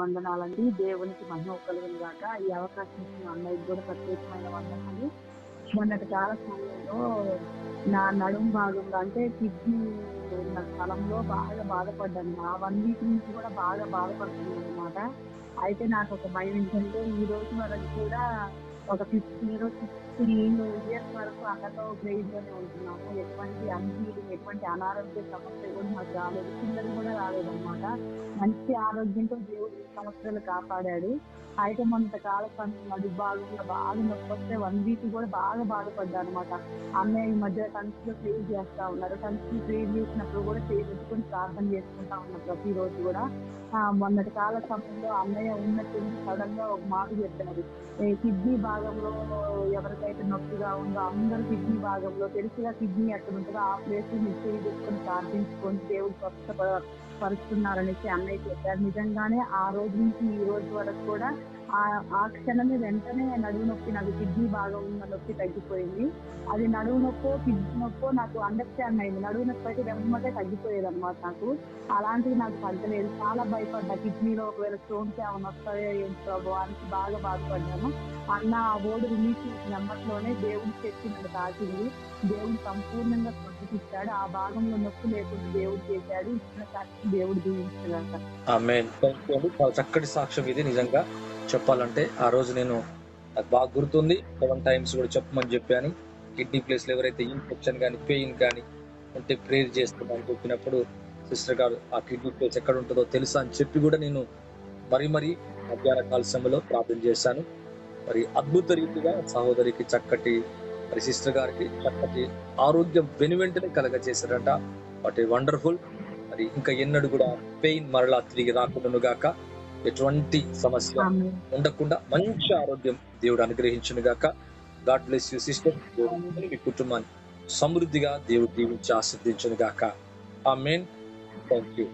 వందనాలండి. దేవునికి మహిమ కలుగును గాక ఈ అవకాశం ఇచ్చిన అన్నయ్యకి కూడా ప్రత్యేకమైన వందనాలు. మొన్నటి చాలా సమయంలో నా నడుం భాగంలో అంటే కిడ్నీ ఉన్న స్థలంలో బాగా బాధపడ్డాను. ఆ వన్ వీక్ నుంచి కూడా బాగా బాధపడుతున్నాను అనమాట అయితే నాకు ఒక భయం ఏంటంటే ఈ రోజు వరకు కూడా ఒక ఫిఫ్టీన్ ఫిఫ్టీన్ ఇయర్స్ వరకు అన్నతో గ్రేడ్లోనే ఉంటున్నాము. ఎటువంటి అన్హీలింగ్ ఎటువంటి అనారోగ్య సమస్య కూడా మాకు రాలేదు. పిల్లలు కూడా రాలేదు అనమాట మంచి ఆరోగ్యంతో దేవుడు సంవత్సరాలు కాపాడాడు. అయితే మొంత కాల సమయం అది బాగా నొప్పి వస్తే వన్ వీక్ కూడా బాగా బాధపడ్డా అనమాట అన్నయ్య ఈ మధ్య కన్సులో ప్రేర్ చేస్తా ఉన్నారు. కన్సులు ప్రేర్ చేసినప్పుడు కూడా చేయించుకొని ప్రార్థన చేసుకుంటా ఉన్నారు ప్రతిరోజు కూడా. మొన్నటి కాల సమయంలో అన్నయ్య ఉన్నట్టు సడన్గా ఒక మాట చెప్పారు కిడ్నీ భాగంలో ఎవరికైతే నొప్పిగా ఉందో అందరు కిడ్నీ భాగంలో తెలుసుగా కిడ్నీ ఎక్కడ ఉంటుందో ఆ ప్లేస్ మీరు చేసుకొని ప్రార్థించుకొని దేవుడు స్వస్థ పరుస్తున్నారనేసి అన్నయ్య చెప్పారు. నిజంగానే ఆ రోజు నుంచి ఈ రోజు వరకు కూడా ఆ ఆ క్షణమే వెంటనే నడువు నొప్పి నాకు కిడ్నీ భాగం ఉన్న నొప్పి తగ్గిపోయింది. అది నడువు నొప్పో కిడ్నీ నొప్పో నాకు అండర్స్టాండ్ అయింది. నడువు నొప్పి అయితే వెంటనే తగ్గిపోయేది అనమాట నాకు. అలాంటివి నాకు తగ్గలేదు. చాలా భయపడ్డా. కిడ్నీలో ఒకవేళ స్టోన్స్ ఏమైనా వస్తాయో ఏం ప్రభావానికి అని బాగా బాధపడ్డాను. అన్న ఆ ఓడు రిలీజ్ చేసిన నెమ్మట్లోనే దేవుడి శక్తి నన్ను తాకింది దేవుడు సంపూర్ణంగా స్పందించాడు ఆ భాగంలో నొప్పి లేకుండా దేవుడు చేశాడు. ఇచ్చిన సాక్షి దేవుడు దీవించగలట చక్కటి సాక్ష్యం ఇది. నిజంగా చెప్పాలంటే ఆ రోజు నేను నాకు బాగా గుర్తుంది. సెవెన్ టైమ్స్ కూడా చెప్పమని చెప్పాను. కిడ్నీ ప్లేస్లో ఎవరైతే ఇన్ఫెక్షన్ కానీ పెయిన్ కానీ ఉంటే ప్రేర్ చేస్తున్నాను చెప్పినప్పుడు సిస్టర్ గారు ఆ కిడ్నీ ప్లేస్ ఎక్కడ ఉంటుందో తెలుసా? అని చెప్పి కూడా నేను మరీ మరీ మధ్యాహ్న కాల సమయంలో ప్రార్థన చేశాను. మరి అద్భుత రీతిగా సహోదరికి చక్కటి మరి సిస్టర్ గారికి చక్కటి ఆరోగ్యం వెనువెంటనే కలగజేశారంట. A wonderful. మరి ఇంకా ఎన్నడూ కూడా పెయిన్ మరలా తిరిగి రాకుండా గాక ఎటువంటి సమస్య ఉండకుండా మంచి ఆరోగ్యం దేవుడు అనుగ్రహించును గాక గాడ్ బ్లెస్ యూ సిస్టర్ మీ కుటుంబాన్ని సమృద్ధిగా దేవుడు దీవించి ఆస్వాదించును గాక ఆ మెయిన్ థ్యాంక్ యూ